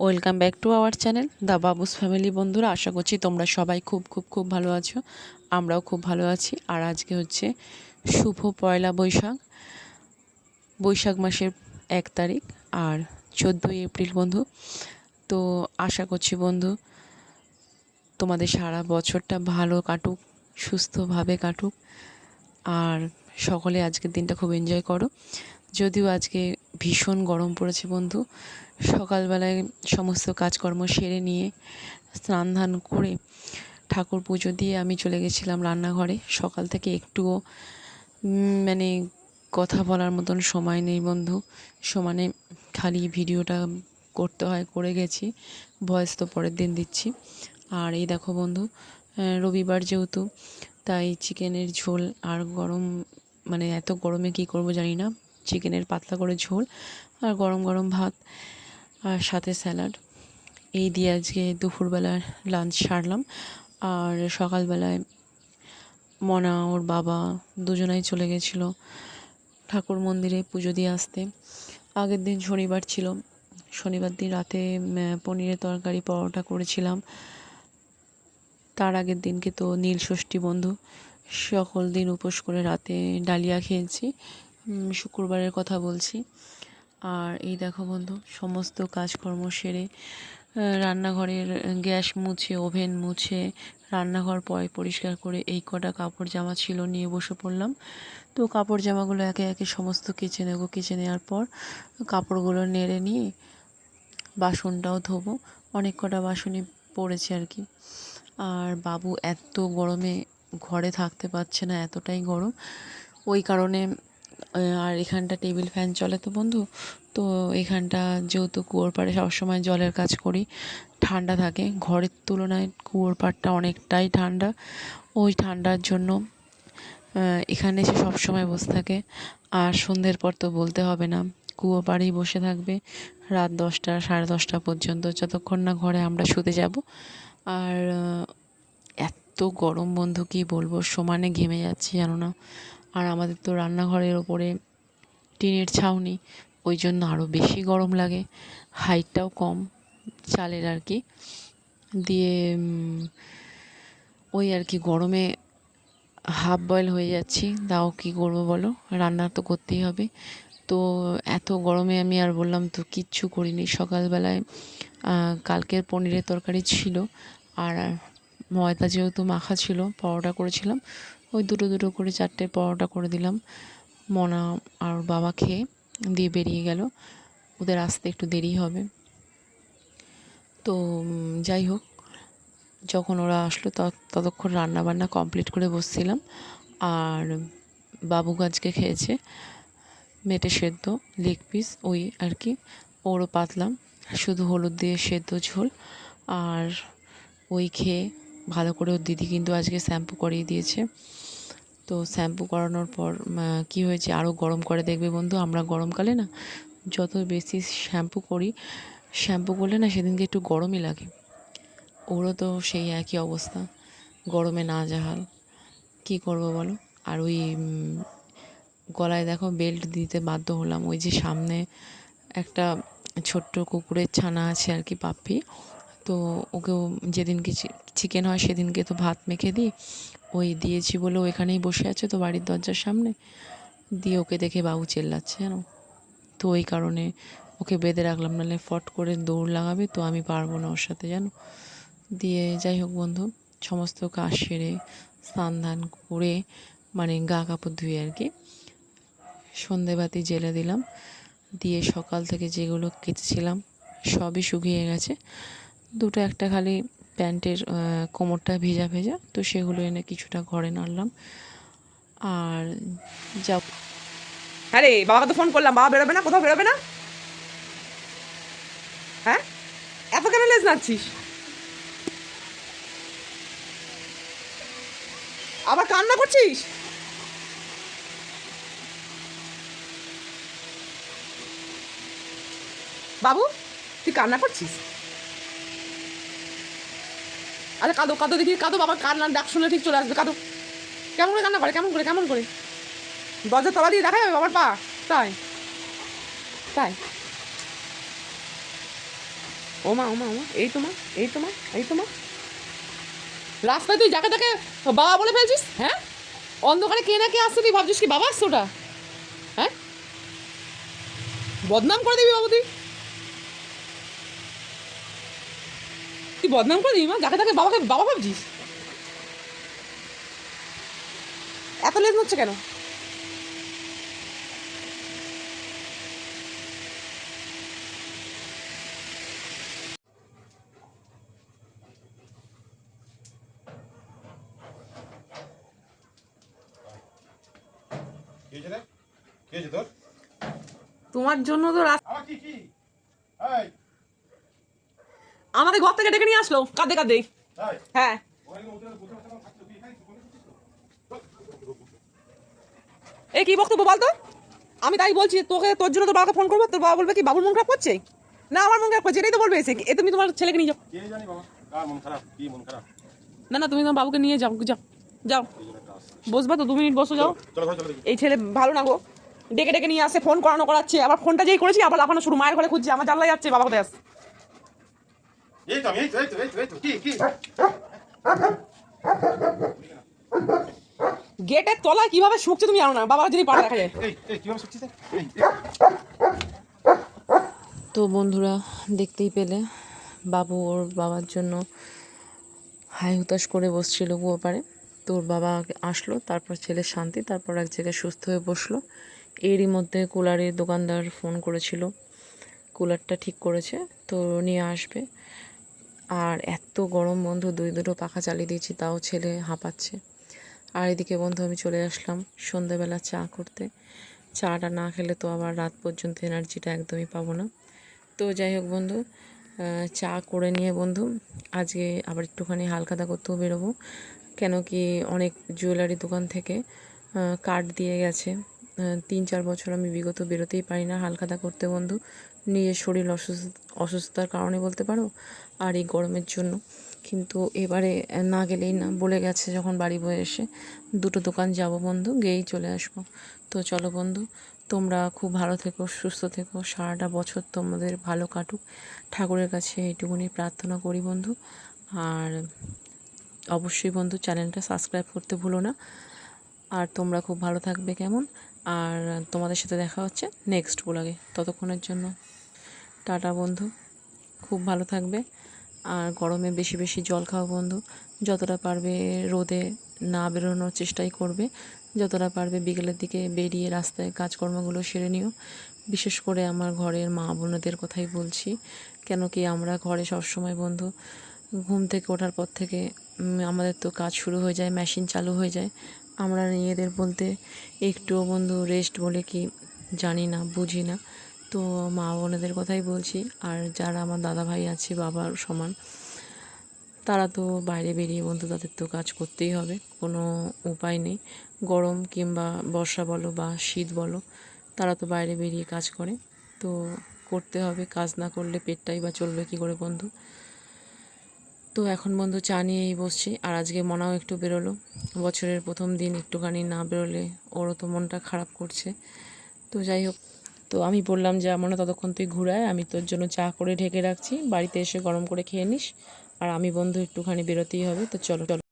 Welcome back to our channel the Babus family বন্ধুরা। আশা করছি তোমরা সবাই খুব খুব খুব ভালো আছো। আমরাও খুব ভালো আছি। আর আজকে হচ্ছে শুভ পয়লা বৈশাখ। বৈশাখ মাসের এক তারিখ আর চোদ্দোই এপ্রিল বন্ধু। তো আশা করছি বন্ধু, তোমাদের সারা বছরটা ভালো কাটুক, সুস্থভাবে কাটুক। আর সকলে আজকের দিনটা খুব এনজয় করো। যদিও আজকে ভীষণ গরম পড়েছে বন্ধু। সকালবেলায় সমস্ত কাজকর্ম সেরে নিয়ে স্নান ধান করে ঠাকুর পুজো দিয়ে আমি চলে গেছিলাম রান্নাঘরে। সকাল থেকে একটুও মানে কথা বলার মতন সময় নেই বন্ধু। সমানে খালি ভিডিওটা করতে হয়, করে গেছি। ভয়েস তো পরের দিন দিচ্ছি। আর এই দেখো বন্ধু রবিবার যেহেতু, তাই চিকেনের ঝোল আর গরম মানে এত গরমে কী করব জানি না। চিকেনের পাতলা করে ঝোল আর গরম গরম ভাত আর সাথে স্যালাড। এই দিয়ে আজকে দুপুরবেলার লাঞ্চ সারলাম। আর সকালবেলায় মনা, ওর বাবা দুজনাই চলে গেছিল ঠাকুর মন্দিরে পুজো দিয়ে আসতে। আগের দিন শনিবার ছিল। শনিবার দিন রাতে পনিরের তরকারি, পরোটা করেছিলাম। তার আগের দিনকে তো নীল ষষ্ঠী বন্ধু। সকল দিন উপোস করে রাতে ডালিয়া খেয়েছি। শুক্রবারের কথা বলছি। আর এই দেখো বন্ধু, সমস্ত কাজকর্ম সেরে রান্নাঘরের গ্যাস মুছে, ওভেন মুছে, রান্নাঘর পয় পরিষ্কার করে এই কটা কাপড় জামা ছিল নিয়ে বসে পড়লাম। তো কাপড় জামাগুলো একে একে সমস্ত কেচে নেব, কেচে নেওয়ার পর কাপড়গুলো নেড়ে নিয়ে বাসনটাও ধোবো। অনেক কটা বাসনই পড়েছে আর কি। আর বাবু এত গরমে ঘরে থাকতে পারছে না, এতটাই গরম। ওই কারণে আর এখানটা টেবিল ফ্যান চলে তো বন্ধু। তো এখানটা যেহেতু কুয়োর পাড়ে সবসময় জলের কাজ করি, ঠান্ডা থাকে। ঘরের তুলনায় কুয়োর পাড়টা অনেকটাই ঠান্ডা। ওই ঠান্ডার জন্য এখানে এসে সবসময় বসে থাকে। আর সন্ধ্যের পর তো বলতে হবে না, কুয়ো পাড়েই বসে থাকবে রাত দশটা, সাড়ে দশটা পর্যন্ত। যতক্ষণ না ঘরে আমরা শুতে যাব। আর এত গরম বন্ধু, কি বলব? সমানে ঘেমে যাচ্ছি, জানো না। আর আমাদের তো রান্নাঘরের ওপরে টিনের ছাউনি, ওই জন্য আরও বেশি গরম লাগে। হাইটটাও কম চালের আর কি। দিয়ে ওই আর কি গরমে হাফ বয়েল হয়ে যাচ্ছি। তাও কী করব বলো? রান্না তো করতেই হবে। তো এত গরমে আমি আর বললাম তো কিচ্ছু করিনি। সকালবেলায় কালকের পনিরের তরকারি ছিল। আর ময়দা যেহেতু মাখা ছিল, পরোটা করেছিলাম ওই দুটো দুটো করে চারটে পরোটা করে দিলাম। মনা আর বাবা খেয়ে দিয়ে বেরিয়ে গেল। ওদের আসতে একটু দেরি হবে। তো যাই হোক, যখন ওরা আসলো ততক্ষণ রান্না বান্না কমপ্লিট করে বসছিলাম। আর বাবু গাছকে খেয়েছে মেটে সেদ্ধ, লেগ পিস, ওই আর কি। ওরও পাতলাম, শুধু হলুদ দিয়ে সেদ্ধ ঝোল। আর ওই খেয়ে ভালো করে ওর দিদি কিন্তু আজকে শ্যাম্পু করিয়ে দিয়েছে। তো শ্যাম্পু করানোর পর কী হয়েছে? আরও গরম করে দেখবে বন্ধু, আমরা গরমকালে না যত বেশি শ্যাম্পু করি, শ্যাম্পু করলে না সেদিনকে একটু গরমই লাগে। ওরও তো সেই একই অবস্থা, গরমে না জাহাল কী করব বলো? আর ওই গলায় দেখো বেল্ট দিতে বাধ্য হলাম। ওই যে সামনে একটা ছোট্ট কুকুরের ছানা আছে আর কি পাপ্পি তো ওকেও যেদিনকে চিকেন হয় সেদিনকে তো ভাত মেখে দিই। ওই দিয়েছি বলে ও এখানেই বসে আছে তো বাড়ির দরজার সামনে। দিয়ে ওকে দেখে বাবু চেল্লাচ্ছে জানো তো ওই কারণে ওকে বেঁধে রাখলাম, নাহলে ফট করে দৌড় লাগাবে তো আমি পারব না ওর সাথে জানো দিয়ে যাই হোক বন্ধু, সমস্ত কাজ সেরে স্নান ধান করে মানে গা কাপড় ধুয়ে আর কি সন্ধেবাতি জেলে দিলাম। দিয়ে সকাল থেকে যেগুলো কেচেছিলাম সবই শুকিয়ে গেছে। দুটো একটা খালি প্যান্টের কোমরটা ভেজা ভেজা, তো সেগুলো এনে কিছুটা ঘরে নাড়লাম। আর যা হ্যাঁ রে বাবাকে তো ফোন করলাম, বাবা বেরোবে না? কোথাও বেরোবে না? হ্যাঁ? এত কেন লেজ নাচ্ছিস আবার কান্না করছিস? বাবু, তুই কান্না করছিস? আরে কাঁদো কাঁদো দেখি, কাঁদো, বাবা কান্নার ডাক শুনে ঠিক চলে আসবে, কাঁদো। কেমন করে কান্না করে, কেমন করে কেমন করে? দরজা তলা দিয়ে দেখা যাবে বাবার পা। তাই। তাই। ও মা ও মা ও মা, এই তো মা, এই তো মা, এই তো মা। রাস্তায় তুই যাকে তাকে বাবা বলে ফেলছিস হ্যাঁ? অন্ধকারে কে না কে আসছে তুই ভাবছিস কি বাবা আসছে ওটা? হ্যাঁ? বদনাম করে দিবি বাবু তুই। তুই বদনাম করে দিবি মা? যাকে তাকে বাবাকে বাবা ভাবছিস? এত লেট হচ্ছে কেন? তোমার জন্য তো রাস্তা আমার কি কি? এই, আমাকে ঘর থেকে ডেকে নিয়ে আসলো। কাঁদে কাঁদে। হ্যাঁ। কি? এই কি বক্তব্য বলতো? আমি তাই বলছি তোকে তোর জন্য তোর বাবাকে ফোন করব তোর বাবা বলবে কি বাবুর মন খারাপ করছে? না আমার মন খারাপ করছে এটাই তো বলবে এসে। এ তুমি তোমার ছেলেকে নিয়ে যাও? না না তুমি তোমার বাবুকে নিয়ে যাও যাও যাও। বসবা তো দু মিনিট বসো যাও। এই ছেলে ভালো না গো। ডেকে ডেকে নিয়ে আসে ফোন করানো করাচ্ছে। আবার ফোনটা যেই করেছি আবার লাফানো শুরু। মায়ের ঘরে খুঁজছে আমার জানলাই যাচ্ছে বাবা কোথায় আসছে এই তো আমি, এই তো, এই তো, এই তো, এই তো, কি, কি? গেটের তলায় কীভাবে শুকছে তুমি জানো না? বাবার যদি পাড়া দেখা? যায় কীভাবে তো বন্ধুরা দেখতেই পেলে বাবু ওর বাবার জন্য হাই হুতাশ করে বসছিল কুয়ো পারে তো ওর বাবা আসলো তারপর ছেলে শান্তি তারপর এক জায়গায় সুস্থ হয়ে বসল। এরই মধ্যে কুলারের দোকানদার ফোন করেছিল। কুলারটা ঠিক করেছে তো নিয়ে আসবে। আর এত গরম, বন্ধু, দুই দুটো পাখা চালিয়ে দিয়েছি, তাও ছেলে হাঁপাচ্ছে। আর এদিকে, বন্ধু, আমি চলে আসলাম সন্ধ্যাবেলা চা করতে। চাটা না খেলে তো আবার রাত পর্যন্ত এনার্জিটা একদমই পাবো না। তো যাই হোক, বন্ধু চা করে নিয়ে, বন্ধু, আজকে আবার একটুখানি হালখাতা করতেও বেরোবো। কেন কি অনেক জুয়েলারি দোকান থেকে কার্ড দিয়ে গেছে। তিন চার বছর আমি বিগত বেরোতেই পারি না। হালখাতা করতে বন্ধু, নিজের শরীর অসুস্থ, অসুস্থতার কারণে বলতে পারো, আর এই গরমের জন্য। কিন্তু এবারে না গেলেই না, বলে গেছে যখন বাড়ি বয়ে এসে, দুটো দোকান যাব বন্ধু, গিয়েই চলে আসব। তো চলো বন্ধু, তোমরা খুব ভালো থেকো, সুস্থ থেকো, সারাটা বছর তোমাদের ভালো কাটুক। ঠাকুরের কাছে এইটুকুনি প্রার্থনা করি বন্ধু। আর অবশ্যই বন্ধু চ্যানেলটা সাবস্ক্রাইব করতে ভুলো না। আর তোমরা খুব ভালো থাকবে, কেমন? আর তোমাদের সাথে দেখা হচ্ছে নেক্সট ব্লগে ততক্ষণের জন্য টাটা বন্ধু, খুব ভালো থাকবে। আর গরমে বেশি বেশি জল খাও বন্ধু। যতটা পারবে রোদে না বেরোনোর চেষ্টাই করবে। যতটা পারবে বিকেলের দিকে বেরিয়ে রাস্তায় কাজকর্মগুলো সেরে নিও। বিশেষ করে আমার ঘরের মা বোনদের কথাই বলছি, কেন কি আমরা ঘরে সবসময় বন্ধু, ঘুম থেকে ওঠার পর থেকে আমাদের তো কাজ শুরু হয়ে যায় মেশিন চালু হয়ে যায়। আমরা নিজেদের বলতে একটুও বন্ধু রেস্ট বলে কি জানি না, বুঝি না। তো মা বোনেদের কথাই বলছি, আর যারা আমার দাদা ভাই আছে, বাবার সমান, তারা তো বাইরে বেরিয়ে বন্ধু তাদের তো কাজ করতেই হবে, কোনো উপায় নেই। গরম কিংবা বর্ষা বলো বা শীত বলো, তারা তো বাইরে বেরিয়ে কাজ করে। তো করতে হবে, কাজ না করলে পেটটাই বা চলবে কী করে বন্ধু? তো এখন বন্ধু চা নিয়েই বসছি। আর আজকে মনাও একটু বেরোলো। বছরের প্রথম দিন একটুখানি না বেরোলে ওরও তো মনটা খারাপ করছে। তো যাই হোক, তো আমি বললাম যে আমার ততক্ষণ তুই ঘুরায় আমি তোর জন্য চা করে ঢেকে রাখছি। বাড়িতে এসে গরম করে খেয়ে নিস। আর আমি বন্ধু একটুখানি বেরোতেই হবে। তো চলো চলো।